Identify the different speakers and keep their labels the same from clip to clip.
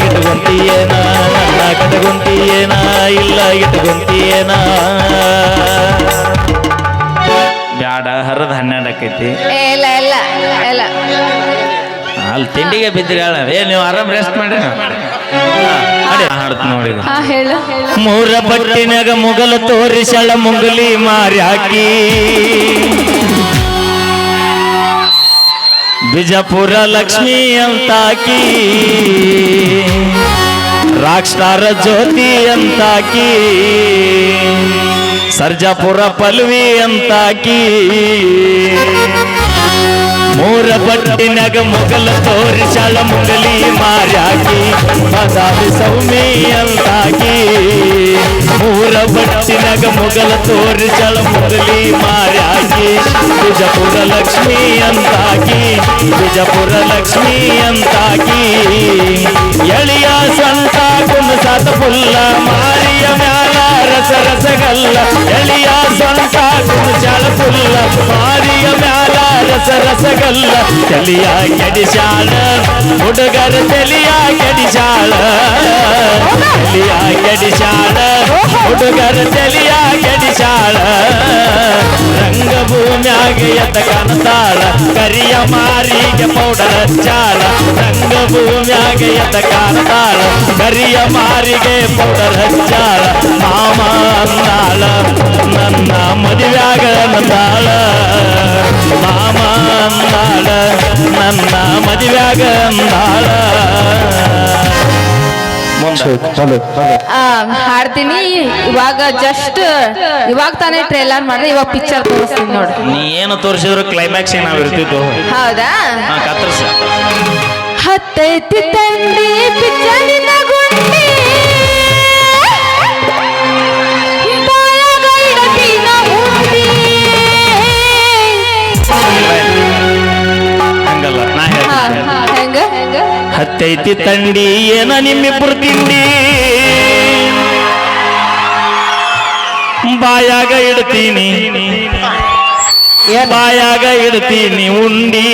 Speaker 1: ಇಟ್ಕೊಂತೀಯೇನ ನನ್ನ ಕಟ್ಕೊಂತೀಯೇನಾ ಇಲ್ಲ ಇಟ್ಕೊಂತೀಯೇನಾ ಬ್ಯಾಡ ಹರದ ಹನ್ನೆರಡು ಆಕೈತಿ.
Speaker 2: ಏ, ಇಲ್ಲ ಇಲ್ಲ ಇಲ್ಲ.
Speaker 1: ಅಲ್ಲಿ ತಿಂಡಿಗೆ ಬಿದ್ದಿರ ಏ ನೀವು ಆರಾಮ್ ರೆಸ್ಟ್ ಮಾಡಿ ಹಾಡ್ತೀನಿ ನೋಡಿ
Speaker 2: ಹಾ ಹೇಳು.
Speaker 1: ಮೂರ ಬಟ್ಟಿನಾಗ ಮುಗಲ ತೋರಿಸಳ ಮುಂಗಲಿ ಮಾರ್ಯಾಕಿ. ಬಿಜಾಪುರ ಲಕ್ಷ್ಮಿ ಅಂತಾಕಿ ರಾಕ್ಷಾರ ಜ್ಯೋತಿ ಅಂತಾಕಿ ಸರ್ಜಾಪುರ ಪಲ್ವಿ ಅಂತಾಕಿ ಮೂರ ಬಟ್ಟಿನಾಗ ಮೊಗಲ ತೋರಿಸಳ ಮುಂಗಲಿ ಮಾರ್ಯಾಕಿ ಬದಾಮಿ ಸೌಮಿ ಅಂತಾಕಿ. ಮೂರ ಬಟ್ಟಿನಾಗ ಮುಗಲ ತೋರಿಸಳ ಮುಂಗಲಿ ಮಾರ್ಯಾಕಿ, ಬಿಜಪುರ ಲಕ್ಷ್ಮಿ ಅಂತಾಕಿ, ಬಿಜಪುರ ಲಕ್ಷ್ಮಿ ಅಂತಾಕಿ. ಎಳಿಯ ಸಂತ ಕುಣಸಾತ ಪುಲ್ಲ, ಮಾರಿಯ ಮ್ಯಾಲ ರಸ ರಸಗಲ್ಲ. ಎಳಿಯ ಸಂತ ಕುಣಸಾಳ ಪುಲ್ಲ, ಮಾರಿಯ ಮ್ಯಾಲ ರಸ ರಸಗಲ್ಲ ತಲಿಯ ಕೆಡಿಸಾಳ, ಹುಡುಗರ ತಲಿಯ ಕೆಡಿಸಾಳ. ತಲಿಯ ಕೆಡಿಸಾಳ, ಹುಡುಗರ ತಲಿಯ ಕೆಡಿಸಾಳ. ರಂಗಭೂಮ್ಯಾಗ ಎದ್ದ ಕಾಣತಾಳ ಕರಿಯ ಮಾರಿಗೆ ಪೌಡರ ಹಚ್ಚಾಳ ರಂಗಭೂಮ್ಯಾಗ ಎದ್ದ ಕಾಣತಾಳ ಕರಿಯ ಮಾರಿಗೆ ಪೌಡರ ಹಚ್ಚಾಳ ಮಾಮ ಅಂದಾಳ, ನನ್ನ ಮದುವ್ಯಾಗ ನಂದಾಳ. ಮಾಮ ಅಂದಾಳ ನನ್ನ ಮದುವೆಯಾಗ ಅಂದಾಳ
Speaker 2: ಹಾಡ್ತೀನಿ. ಇವಾಗ ಜಸ್ಟ್ ಇವಾಗ ತಾನೇ ಟ್ರೈಲರ್ ಮಾಡಿದ್ರೆ ಇವಾಗ ಪಿಕ್ಚರ್ ತೋರಿಸ್ತೀನಿ ನೋಡಿ.
Speaker 1: ನೀ ಏನು ತೋರಿಸಿದ್ರು ಕ್ಲೈಮ್ಯಾಕ್ಸ್ ಏನಾಗಿರ್ತಿತ್ತು
Speaker 2: ಹೌದಾ?
Speaker 1: ಹಾ ಕತ್ತರ್ಸ.
Speaker 2: ಹತ್ತೈತಿ ತಂಡಿ
Speaker 1: ಹತ್ತೈತಿ ತಂಡಿ ಏನ ನಿಮ್ಮಿಬ್ರು ತಿಂಡಿ? ಬಾಯಾಗ ಇಡ್ತೀನಿ. ಬಾಯಾಗ ಇಡ್ತೀನಿ ಉಂಡಿ.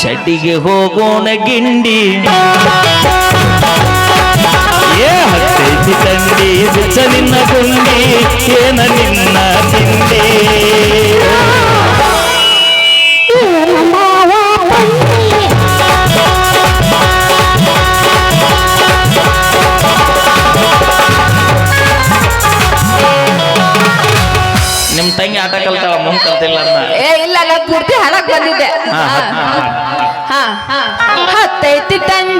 Speaker 1: ಶಡ್ಡಿಗೆ ಹೋಗೋಣ ಗಿಂಡಿ. ಏ ಹತ್ತೈತಿ ತಂಡಿ ಬಿಚ್ಚ ನಿನ್ನ ಗುಂಡಿ ಏನ ನಿನ್ನ ತಿಂಡಿ? ಆಟ ಕಲ್ತಾಳ ಮುಂದ್ ಕಲ್ತಿಲ್ಲ
Speaker 2: ಏ ಇಲ್ಲ ಪೂರ್ತಿ ಹಾಡಕ್ ಬಂದಿದ್ದೆ.
Speaker 1: ಹಾ, ಹಾ, ಹಾ,
Speaker 2: ಹಾ, ಹಾ. ಹತ್ತೈತಿ ತಂಡಿ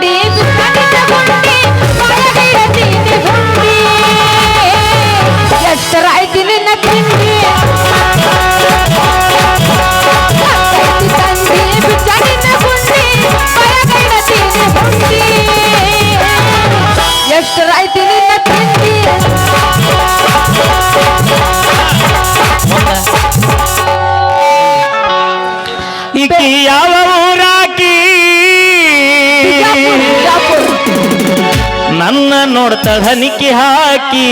Speaker 1: ಯಾವ ಊರಾಕಿ? ನನ್ನ ನೋಡ್ತ ಹನಿಕೆ ಹಾಕಿ.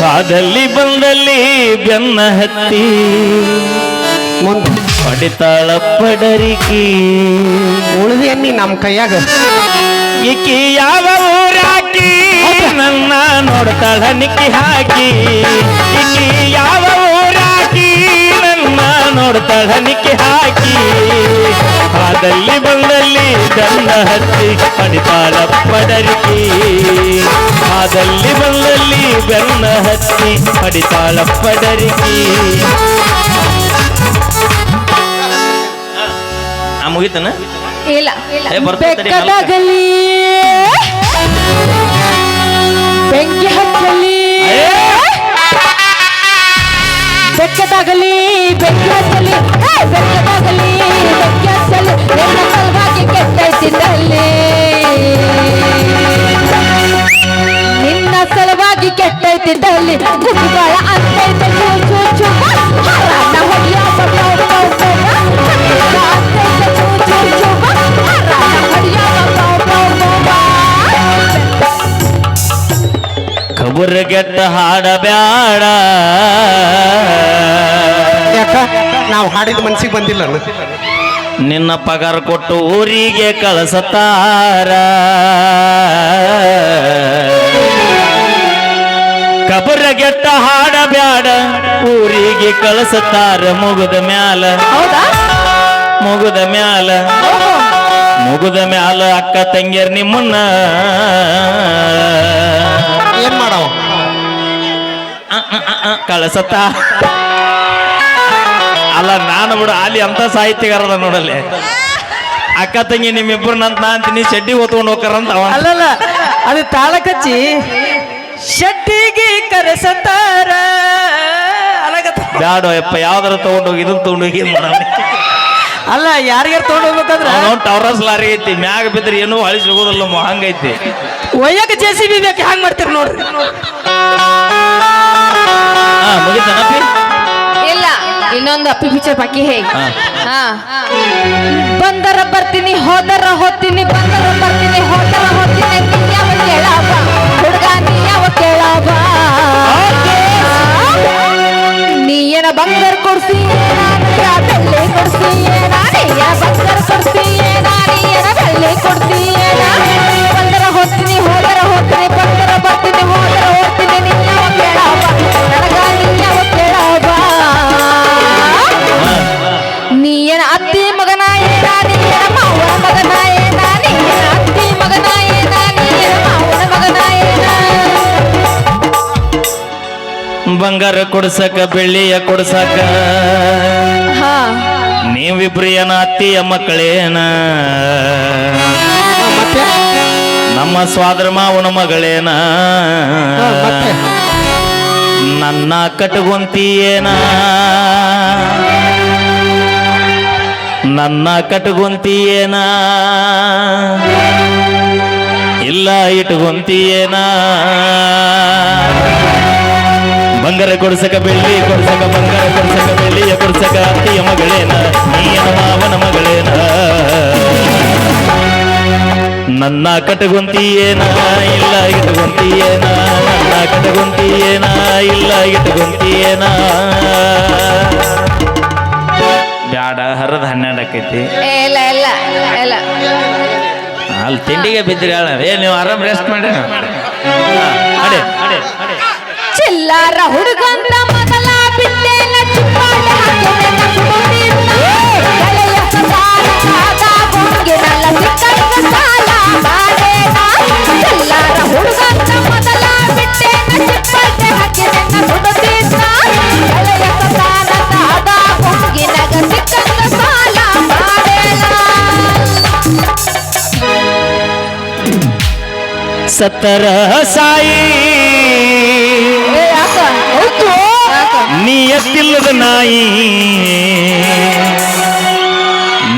Speaker 1: ಕಾದಲ್ಲಿ ಬಂದಲ್ಲಿ ಬೆನ್ನ ಹತ್ತಿ. ಪಡಿತಾಳ ಪಡರಿಕಿ.
Speaker 3: ಉಳಿದೇನಿ ನಮ್ಮ ಕೈಯಾಗ.
Speaker 1: ಈಕಿ ಯಾವ ಊರಾಕಿ? ನನ್ನ ನೋಡ್ತಾಳ ನಿಕ್ಕಿ ಹಾಕಿ. ಈಕಿ ಯಾವ ಹನಿಕೆ ಹಾಕಿ. ಹಾದಲ್ಲಿ ಬಂದಲ್ಲಿ ದಂಡ ಹತ್ತಿ ಪಡಿತಾಳ ಪಡರಿಕೆ. ಹಾದಲ್ಲಿ ಬಂದಲ್ಲಿ ಬೆನ್ನ ಹತ್ತಿ ಪಡಿತಾಳ ಪಡರಿಕೆ. ಆ ಮುಗಿತನ?
Speaker 2: ಇಲ್ಲ. ಬೆಕ್ಕದಾಗಲಿ. ಬೆಂಕಿ ಹಚ್ಚಲಿ. ಬೆಕ್ಕದಾಗಲಿ ಬೆಂಕಿ ಹಚ್ಚಲಿ ಏ, ಬೆಕ್ಕದಾಗಲಿ ಬೆಂಕಿ ಹಚ್ಚಲಿ
Speaker 1: ಖಬರ್ ಗೆಟ್ಟ ಹಾಡಬ್ಯಾಡ.
Speaker 3: ಯಾಕ? ನಾವು ಹಾಡಿದ ಮನ್ಸಿಗೆ ಬಂದಿಲ್ಲ
Speaker 1: ನಿನ್ನ ಪಗಾರ ಕೊಟ್ಟು ಊರಿಗೆ ಕಳಿಸತಾರ. ಕಬರಗೆಟ್ಟ ಹಾಡ ಬ್ಯಾಡ ಊರಿಗೆ ಕಳಿಸತಾರ ಮುಗುದ ಮ್ಯಾಲ.
Speaker 2: ಹೌದಾ?
Speaker 1: ಮುಗುದ ಮ್ಯಾಲ. ಮುಗುದ ಮ್ಯಾಲ ಅಕ್ಕ ತಂಗಿಯರ್ ನಿಮ್ಮನ್ನ.
Speaker 3: ಏನ್ ಮಾಡವ?
Speaker 1: ಕಳಸತ್ತ. ಅಲ್ಲ ನಾನು ಬಿಡು ಅಲ್ಲಿ ಅಂತ ಸಾಹಿತ್ಯಗಾರದ ನೋಡಲ್ಲಿ. ಅಕ್ಕ ತಂಗಿ ನಿಮ್ಮಿಬ್ರು ನಂತ ನಾ ಅಂತೀನಿ ಶೆಡ್ಡಿ ಓದ್ಕೊಂಡು ಹೋಗ್ತಾರಂತ ಅವ.
Speaker 4: ಅಲ್ಲಲ್ಲ ಅದು ತಾಳ ಕಚ್ಚಿ. ಶೆಡ್ಡಿಗೆ ಕರೆಸತಾರ. ಬ್ಯಾಡೋ
Speaker 1: ಬ್ಯಾಡ ಯಪ್ಪ ಯಾವ್ದಾರ ತಗೊಂಡೋಗಿ ಇದನ್ನ ತಗೊಂಡೋಗಿ ಏನ್ ಮಾಡೋಣ
Speaker 4: ಅಲ್ಲ ಯಾರಿಗಾರ ತಗೊಂಡ್ ಹೋಗ್ಬೇಕಂದ್ರ?
Speaker 1: ಅವ್ನು ಟವರಸ್ ಲಾರಿ ಐತಿ ಮ್ಯಾಗ ಬಿದ್ರೆ ಏನೂ ಹಳಿ ಸಿಗೋದಿಲ್ಲ ಹಂಗೈತಿ.
Speaker 4: ಒಯ್ಯಕ ಜೆ ಸಿ ಬಿ ಬೇಕು ಹ್ಯಾಂಗ್ ಮಾಡ್ತೀರಿ ನೋಡ್ರಿ?
Speaker 1: ಹಾ ಮುಗಿತನಪ್ಪಿ
Speaker 2: ಇಲ್ಲ ಇನ್ನೊಂದು ಅಪ್ಪಿ ಪಿಕ್ಚರ್ ಬಾಕಿ ಹೇ.
Speaker 1: ಹಾ.
Speaker 2: ಹಾ. ಬಂದರ ಬರ್ತೀನಿ ಹೋದರ ಹೋಗ್ತೀನಿ ಬಂದರ ಬರ್ತೀನಿ ಹೋದರ ಹೋಗ್ತೀನಿ ನೀ ಯಾವ ಕೇಳವ? ಹುಡುಗ ನೀ ಯಾವ ಕೇಳವ ನೀ ಏನ ಬಂಗಾರ ಕೊಡ್ಸಿ ಕೊಡ್ಸಿ? ಏನ ಬಂಗಾರ
Speaker 1: ಕೊಡ್ಸಕ ಬೆಳ್ಳಿಯ ಕೊಡ್ಸಕ. ನೀವಿಬ್ರು ಏನ ಅತ್ತಿಯ ಮಕ್ಕಳೇನ? ನಮ್ಮ ಸ್ವಾದ್ರ ಮಾವನ ಮಗಳೇನ? ನನ್ನ ಕಟಗುಂತಿಯೇನ? ನನ್ನ ಕಟಗುಂತಿಯೇನ? ಇಲ್ಲ ಇಟ್ಕೊಂತಿಯೇನ ಬಂಗಾರ ಕೊಡ್ಸಕ ಬೆಳ್ಳಿ ಕೊಡ್ಸಕ ಬಂಗಾರ ಕೊಡ್ಸಕ ಬೆಳ್ಳಿಯ ಕೊಡ್ಸಕ ಅತ್ತಿಯ ಮಗಳೇನ ನೀನ ಮಾವನ ಮಗಳೇನ. ನನ್ನ ಕಟಗುಂತಿಯೇನ ಇಲ್ಲ ಇಟ್ಕೊಂತಿಯೇನ ನನ್ನ ಕಟಗುಂತಿಯೇನ ಇಲ್ಲ ಇಟ್ಕೊಂತಿಯೇನ ಬ್ಯಾಡ ಹರದ ಹನ್ನೆರಡು ಆಕೈತಿ.
Speaker 2: ಏ, ಇಲ್ಲ ಇಲ್ಲ ಇಲ್ಲ.
Speaker 1: ಅಲ್ಲಿ ತಿಂಡಿಗೆ ಬಿದ್ದಿರಾಳ ಏ ನೀವು ಆರಾಮ್ ರೆಸ್ಟ್ ಮಾಡಿ ಅಡೆ ಅಡೆ ಅಡೆ.
Speaker 2: ಚಿಲ್ಲಾರ ಹುಡುಗಂತ ಮೊದಲ ಬಿಟ್ಟೆನ ಚುಪ್ಪಾಟ ಚಿಲ್ಲಾರ ಹುಡುಗಂತ ಮೊದಲ ಬಿಟ್ಟೆನ ಚುಪ್ಪಾಟ
Speaker 1: ಸತ್ತರ ಸಾಯಿ ನೀ ಎತ್ತಿಲ್ಲದ ನಾಯಿ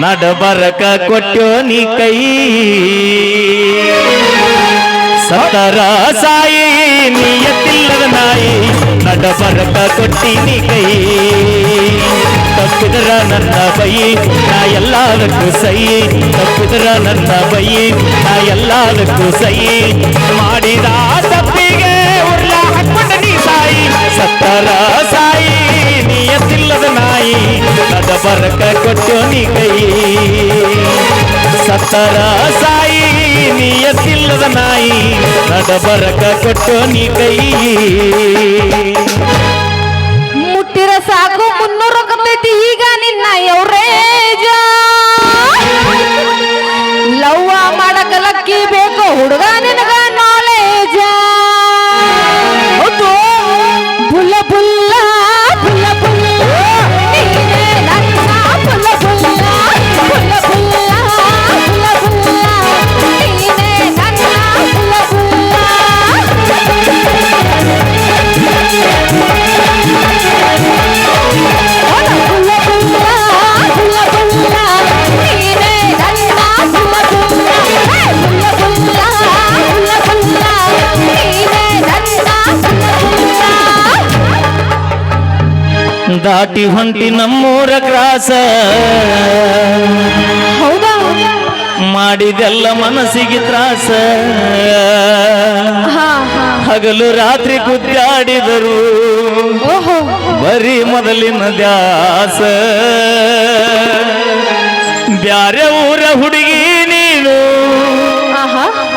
Speaker 1: ನಡಬರಕ ಕೊಟ್ಟೋ ನೀ ಕೈ. ಸತ್ತರ ಸಾಯಿ, ನೀ ಎತ್ತಿಲ್ಲದ ನಾಯಿ ನಡಬರಕ ಕೊಟ್ಟಿ ನೀ ಕೈ. ತಪ್ಪಿದ್ರ ನನ್ನ ಬೈ, ನಾ ಎಲ್ಲದಕ್ಕೂ ಸೈ. ತಪ್ಪಿದ್ರ ನನ್ನ ಬೈ, ನಾ ಎಲ್ಲದಕ್ಕೂ ಸೈ. ಮಾಡಿದ ಬರಕ ಕೊಟ್ಟು ನೀ ಕೈ. ಸತ್ತರ ಸಾಯಿ, ನೀ ಎತ್ತಿಲ್ಲದ ನಾಯಿ, ನಡ ಬರಕ ಕೊಟ್ಟು ನೀ ಕೈ.
Speaker 2: ಮುಟ್ಟಿರ ಸಾಕು ಮುನ್ನೂರು ರೊಕ್ಕತೈತಿ ಈಗ ನಿನ್ನ ಎವ್ರೇಜ. ಲವ್ವ ಮಾಡಕ ಲಕ್ಕಿ ಬೇಕು, ಹುಡುಗ ನಿನಗ
Speaker 1: ದಾಟಿ ಹೊಂಟಿ ನಮ್ಮೂರ ಕ್ರಾಸ
Speaker 2: ಹೌದಾ?
Speaker 1: ಮಾಡಿದೆಲ್ಲ ಮನಸ್ಸಿಗೆ ತ್ರಾಸ. ಹಗಲು ರಾತ್ರಿ ಗುದ್ದಾಡಿದರು
Speaker 2: ಓಹೋ.
Speaker 1: ಬರೀ ಮೊದಲಿನ ದ್ಯಾಸ ಬ್ಯಾರೆ ಊರ ಹುಡುಗಿ ನೀನು.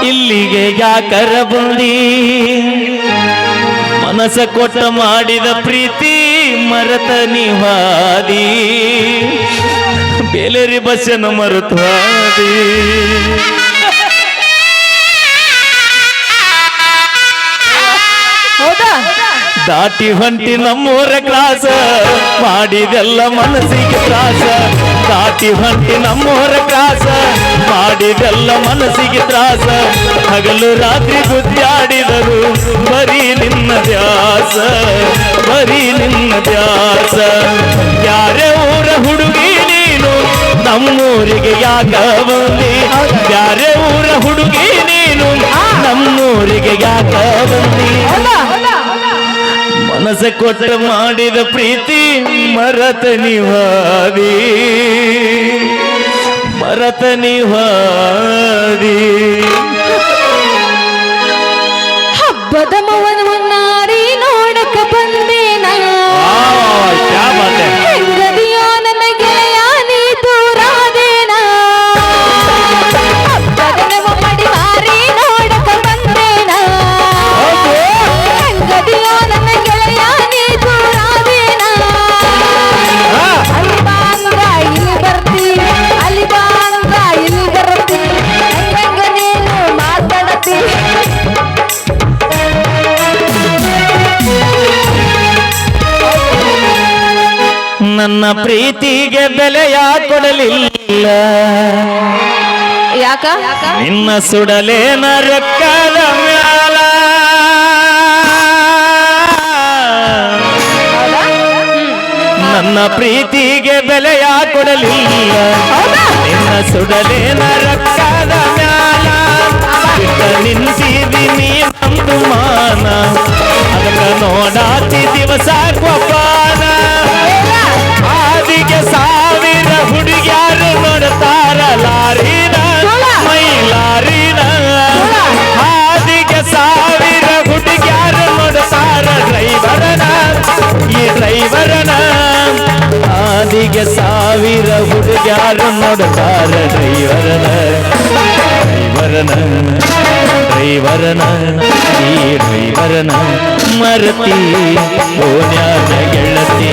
Speaker 1: ಇಲ್ಲಿಗೆ ಯಾಕರ ಬಂದಿ? ಮನಸ್ಸ ಕೊಟ್ಟ ಮಾಡಿದ ಪ್ರೀತಿ ಮರತ ನಿವಾದಿ. ಬೇಲೇರಿ ಬಸ್ಸನ ಮರುತ್ವಾದಿ. ದಾಟಿ ಹೊಂಟಿ ನಮ್ಮೂರ ಕ್ಲಾಸ ಮಾಡಿದೆಲ್ಲ ಮನಸ್ಸಿಗೆ ತ್ರಾಸ. ದಾಟಿ ಹೊಂಟಿ ನಮ್ಮೂರ ಕ್ರಾಸ ಮಾಡಿದೆಲ್ಲ ಮನಸ್ಸಿಗೆ ತ್ರಾಸ. ಹಗಲು ರಾತ್ರಿ ಗುದ್ದಾಡಿದರು ಬರೀ ನಿನ್ನ ದ್ಯಾಸ ಬರೀ ನಿನ್ನ ದ್ಯಾಸ ಯಾರೇ ಊರ ಹುಡುಗಿ ನೀನು ನಮ್ಮೂರಿಗೆ ಯಾಕ ಬಂದಿ? ಯಾರೇ ಊರ ಹುಡುಗಿ ನೀನು ನಮ್ಮೂರಿಗೆ ಯಾಕ ಬಂದಿ? ಮನಸ್ಸ ಕೊಟ್ಟ ಮಾಡಿದ ಪ್ರೀತಿ ಮರತ ನಿವಾದಿ ಮರತ ನಿವಾದಿ.
Speaker 2: ಹಬ್ಬದ ಮವನ ನನ್ನ
Speaker 1: ಪ್ರೀತಿಗೆ ಬೆಲೆಯ ಕೊಡಲಿಲ್ಲ.
Speaker 2: ಯಾಕ?
Speaker 1: ನಿನ್ನ ಸುಡಲೇನ ರೊಕ್ಕದ ಮ್ಯಾಲ. ನನ್ನ ಪ್ರೀತಿಗೆ ಬೆಲೆಯ ಕೊಡಲಿಲ್ಲ. ನಿನ್ನ ಸುಡಲೇನ ರೊಕ್ಕದ ಮ್ಯಾಲ. ನಿಂತಿದ್ದೀನಿ ನಂದು ಮಾನ. ಅದಕ್ಕ ನೋಡಾತಿ ದಿವಸ ಕೊಬ್ಬಾನ. ಹುಡುಗ್ಯಾರು ನೋಡ್ತಾರ ಲಾರಿನ ಮೈಲಾರಿನ ಆದಿಗೆ ಸಾವಿರ ಹುಡುಗ್ಯಾರು ನೋಡ್ತಾರ ಡ್ರೈವರನ ಈ ಡ್ರೈವರನ ಆದಿಗೆ ಸಾವಿರ ಹುಡುಗ್ಯಾರು ನೋಡ್ತಾರ ಡ್ರೈವರನ ಡ್ರೈವರನ ಡ್ರೈವರನ ಈ ಡ್ರೈವರನ ಮರತಿ ಓನ್ಯಾದ ಗೆಳತಿ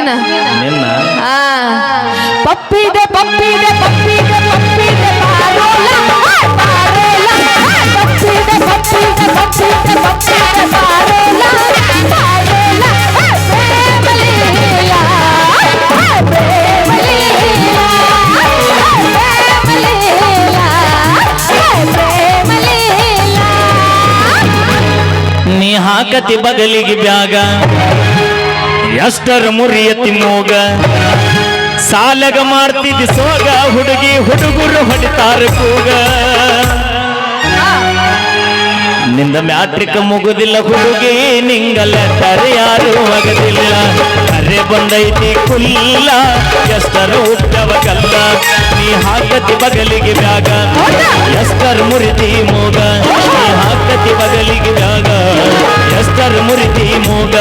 Speaker 2: ಈ ಲಕ್ಷ್ಮೀನ
Speaker 1: ನಿನ್ನ.
Speaker 2: ಆ, ಪಪ್ಪಿದೆ ಪಪ್ಪಿದೆ ಪಪ್ಪಿದೆ ಪಪ್ಪಿದೆ ಪಾರೋಲ ಆ, ಪಾರೋಲ ಆ, ಪಪ್ಪಿದೆ ಪಪ್ಪಿದೆ ಪಪ್ಪಿದೆ ಪಪ್ಪಿದೆ ಪಾರೋಲ ಪಾರೋಲ ಆ, ಪ್ರೇಮಲೀಲ ಆ, ಪ್ರೇಮಲೀಲ ಆ, ಪ್ರೇಮಲೀಲ ಆ, ಪ್ರೇಮಲೀಲ
Speaker 1: ನೀ ಹಾಕತಿ ಬಗಲಿಗೆ ಬ್ಯಾಗ. ಎಷ್ಟರ ಮುರಿಯ ತಿನ್ನೋಗ? ಸಾಲಗ ಮಾಡ್ತಿದ್ದ ಸೋಗ, ಹುಡುಗಿ ಹುಡುಗರು ಹೊಡಿತಾರ ಕೂಗ. ನಿಂದ ಮ್ಯಾಟ್ರಿಕ್ ಮುಗುದಿಲ್ಲ ಹುಡುಗಿ ನಿಂಗಲ್ಲ ಲೆಟರ್ ಯಾರು ಮಗದಿಲ್ಲ. ಅರೆ ಬಂದೈತಿ ಕುಲ್ಲ, ಎಷ್ಟರ ಹುಟ್ಟವ ಕಲ್ಲ ಹಾಕತಿ ಬಗಲಿಗೆ ಬ್ಯಾಗ. ಎಸ್ಟರ್ ಮುರಿತಿ ಮೂಗ. ಹಾಕತಿ ಬಗಲಿಗೆ ಬ್ಯಾಗ. ಎಸ್ಟರ್ ಮುರಿತಿ ಮೂಗ.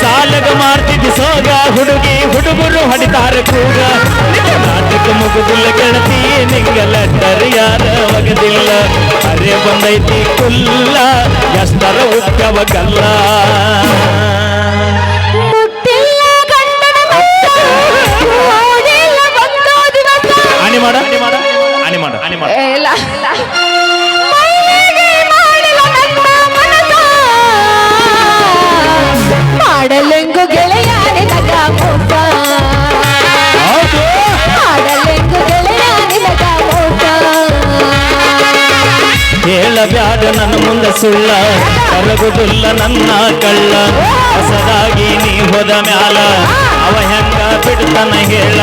Speaker 1: ಸಾಲಗ ಮಾಡ್ತಿದ್ದಿ ಸೋಗ. ಹುಡುಗಿ ಹುಡುಗರು ಹೊಡಿತಾರ ಕೂಗ. ನಾಟಕ ಮುಗುದಿಲ್ಲ ಗೆಳತಿ ನಿಂಗ ಲೆಟರ್ ಯಾರ ಒಗದಿಲ್ಲ. ಅರೆ ಬಂದೈತಿ ಕುಲ್ಲ ಎಷ್ಟರ ಉಕ್ಕವ ಸುಳ್ಳ ಕರಗುದುಲ್ಲ ನನ್ನ ಕಳ್ಳ. ಹೊಸದಾಗಿ ನೀ ಹೋದ ಮ್ಯಾಲ ಅವ ಹೆಂಗ ಬಿಡ್ತಾನ ಹೇಳ.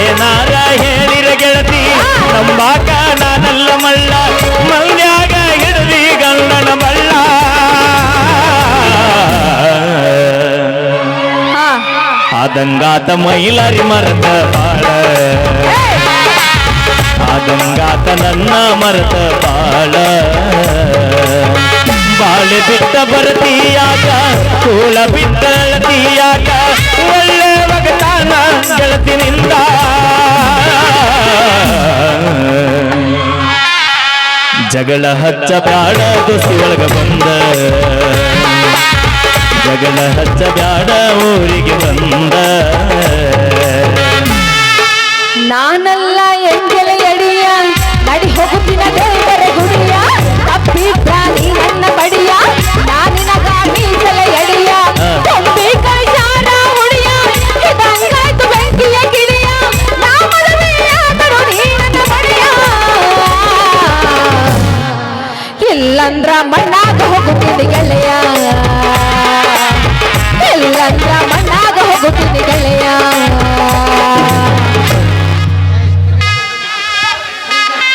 Speaker 1: ಏನಾರ ಹೇಳಿರ ಗೆಳತಿ ನಂಬಾಕ ನಾನಲ್ಲ ಮಳ್ಳ. ಮಲ್ಯಾಗ ಹಿಡದಿ ಗಂಡನ
Speaker 2: ಮಳ್ಳ.
Speaker 1: ಆದಂಗಾತ ಮೈಲಾರಿ ಮರದ ಬಾಳ. ಆದಂಗಾತ ನನ್ನ ಮರದ ಬಾಳ. ಬಾಳೆ ಬಿಟ್ಟ ಬರ್ತೀಯಾಗ ಕೂಳ ಬಿಟ್ಟಳತೀಯಾಗ ಒಳ್ಳೆ ಮಗತಾನ ಗೆಳತಿನಿಂದ. ಜಗಳ ಹಚ್ಚ ಬ್ಯಾಡ ದೋಸಿ ಒಳಗ ಬಂದ. ಜಗಳ ಹಚ್ಚ ಬ್ಯಾಡ ಊರಿಗೆ ಬಂದ.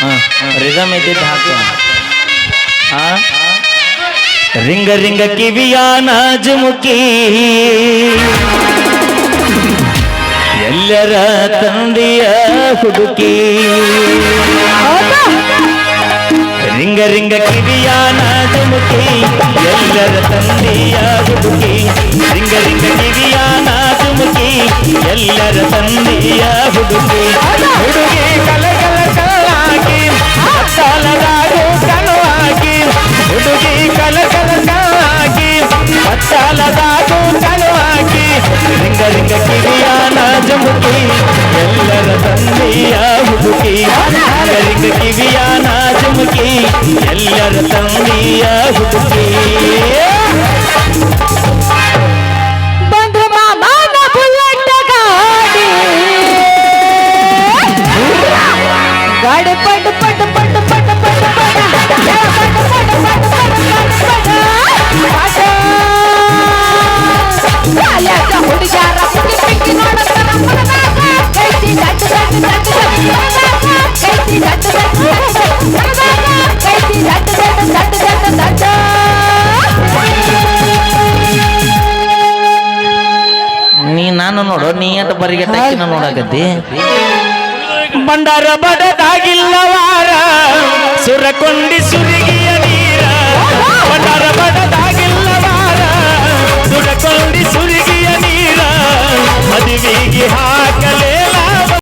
Speaker 1: ರಿದಮ್ ಇದ್ದಿದ್ದು ಹಾಕು. ಹಾ ರಿಂಗ ರಿಂಗ ಕಿವಿಯ ನಾಜುಮುಖಿ. ಎಲ್ಲರ ತಂದೆಯ ಹುಡುಕಿ? ರಿಂಗ ರಿಂಗ ಕಿವಿಯ ನಾಜುಮುಖಿ. ಎಲ್ಲರ ತಂದೆಯ ಹುಡುಕಿ. ರಿಂಗ ರಿಂಗ ಕಿವಿಯ ನಾಜುಮುಖಿ. ಎಲ್ಲರ ತಂದೆಯ ಹುಡುಕಿ. ಹುಡುಗಿ ಕಲ ಕಲ ಕಲಾಗಿ ಹುಡುಗಿ ಕಲ ಕಲ ಕಲಾಗಿ ಅತ್ತಾಲದಾಗು ರಿಂಗ ರಿಂಗ ಕಿವಿಯ ನಾಜುಮುಖಿ ಎಲ್ಲರ ತಂದೆಯ ಹುಡುಕಿ ರಿಂಗ ರಿಂಗ ಕಿವಿಯ ಎಲ್ಲರ ತಂದೆಯ ಹುಡುಕಿ
Speaker 2: ಪಿಕ್ಕಿ ಕೈತಿ ಕೈತಿ ಕೈತಿ
Speaker 1: ನೀ ನಾನು ನೋಡು ನೀ ಅಂತ ಬರಿಗೆ ನೋಡಕತ್ತಿ ಬಂಡಾರ ಬಡದಾಗಿಲ್ಲವಾರ ಸುರಕೊಂಡಿ ಸುರಿಗಿಯ ಮದುವೆಗೆ ಹಾಕಲೇ